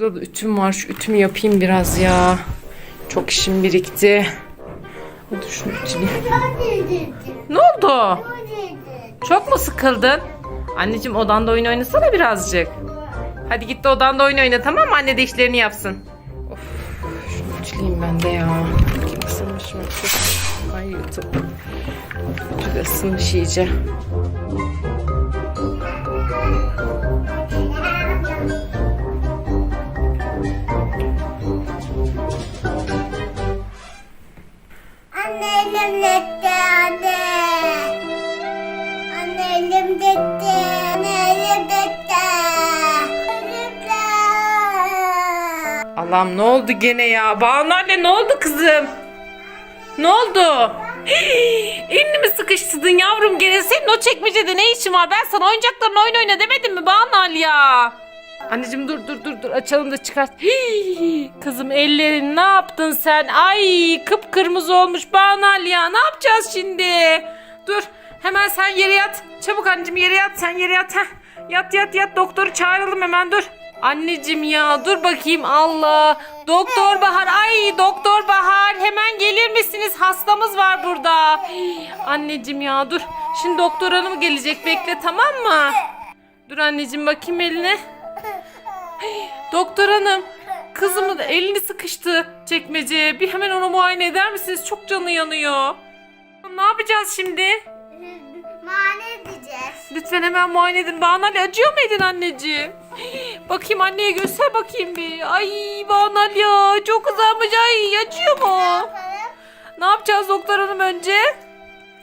Burada da ütüm var. Şu ütümü yapayım biraz ya. Çok işim birikti. Hadi şunu ütüleyeyim. Ne oldu? Çok mu sıkıldın? Anneciğim odanda oyun oynasana birazcık. Hadi git de odanda oyun oyna tamam mı? Anne de işlerini yapsın. Of, şunu ütüleyeyim ben de ya. Bakayım ısınmış mı? Ay YouTube. Ütü de ısınmış iyice. Allah'ım ne oldu gene ya? Banu anne ne oldu kızım? Ne oldu? Elini mi sıkıştırdın yavrum gene? Senin o çekmecede ne işin var? Ben sana oyuncaklarla oyun oyna demedim mi Banu ya? Anneciğim dur dur dur dur açalım da çıkart. Kızım ellerin ne yaptın sen? Ay kıpkırmızı olmuş Banu Ali ya. Ne yapacağız şimdi? Dur hemen sen yere yat. Çabuk anneciğim yere yat sen yere yat. Heh. Yat yat yat doktoru çağıralım hemen dur. Anneciğim ya dur bakayım Allah. Doktor Bahar ay Doktor Bahar hemen gelir misiniz? Hastamız var burada. Hii, Anneciğim ya dur. Şimdi doktor hanım gelecek bekle tamam mı? Dur anneciğim bakayım eline. Doktor hanım kızımın elini sıkıştı çekmeceye. Bir hemen onu muayene eder misiniz? Çok canı yanıyor. Ne yapacağız şimdi? Mane edeceğiz. Lütfen hemen muayene edin. Banali acıyor muydun anneciğim? Bakayım anneye göster bakayım bir. Ay Banal ya çok uzanmış. Ay acıyor mu? Ne yapacağız doktor hanım önce?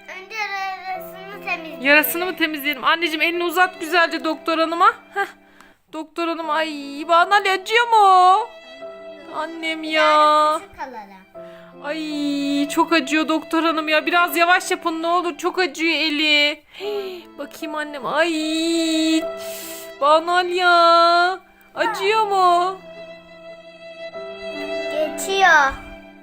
Önce arasını temizleyelim. Yarasını mı temizleyelim? Anneciğim elini uzat güzelce doktor hanıma. Heh. Doktor hanım ay Banal acıyor mu? Annem ya. Ay çok acıyor doktor hanım ya. Biraz yavaş yapın ne olur. Çok acıyor eli. Bakayım annem. Ay. Banal ya. Acıyor mu? Geçiyor.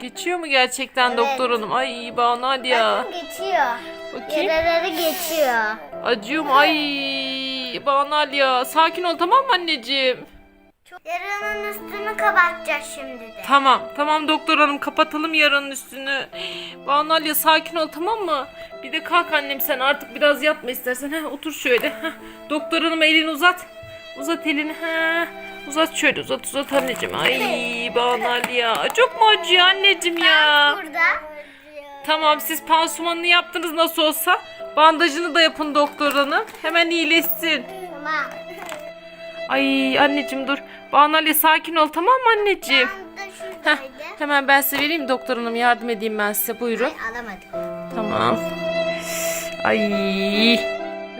Geçiyor mu gerçekten Evet. doktor hanım? Ay Banal ya. Bakın geçiyor. Bakayım. Yaraları geçiyor. Acıyor mu? Ay Banal ya. Sakin ol tamam mı anneciğim? Yaranın üstünü kapatacağız şimdi de. Tamam tamam doktor hanım kapatalım yaranın üstünü. Banu Alya sakin ol tamam mı? Bir de kalk annem sen artık biraz yatma istersen. Heh, otur şöyle. Heh. Doktor hanım elini uzat. Uzat elini. Heh. Uzat şöyle uzat uzat anneciğim. Ay Banu Alya. Çok mu acıyor anneciğim ya? Burada. Tamam siz pansumanını yaptınız nasıl olsa. Bandajını da yapın doktor hanım. Hemen iyileşsin. Tamam. Ay anneciğim dur. Banu sakin ol tamam mı anneciğim? Heh, hemen ben size vereyim doktor hanım yardım edeyim ben size buyurun. Ay, alamadım. Tamam. Ay.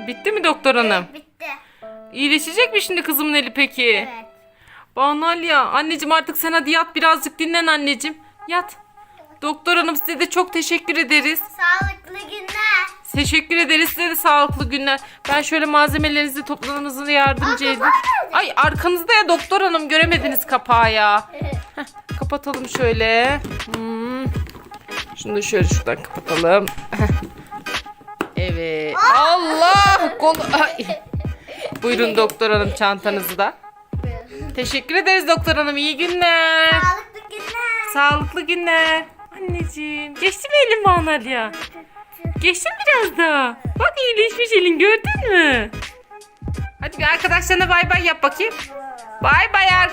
Bitti mi doktor hanım? Bitti. İyileşecek mi şimdi kızımın eli peki? Evet. Banal ya. Anneciğim artık sen hadi yat birazcık dinlen anneciğim. Yat. Doktor hanım size de çok teşekkür ederiz. Sağlıklı günler. Teşekkür ederiz size de sağlıklı günler. Ben şöyle malzemelerinizi toplamanızı yardımcı nerede? Ay arkanızda ya doktor hanım göremediniz kapağı ya. Heh, kapatalım şöyle. Hmm. Şunu da şöyle şuradan kapatalım. Evet. Allah! Kolu... Ay. Buyurun doktor hanım çantanızı da. Teşekkür ederiz doktor hanım. İyi günler. Sağlıklı günler. Sağlıklı günler. Anneciğim. Geçti mi elin Banal mi biraz daha? Bak iyileşmiş elin gördün mü? Hadi bir arkadaşlarına bay bay yap bakayım. Bay bay arkadaşlar.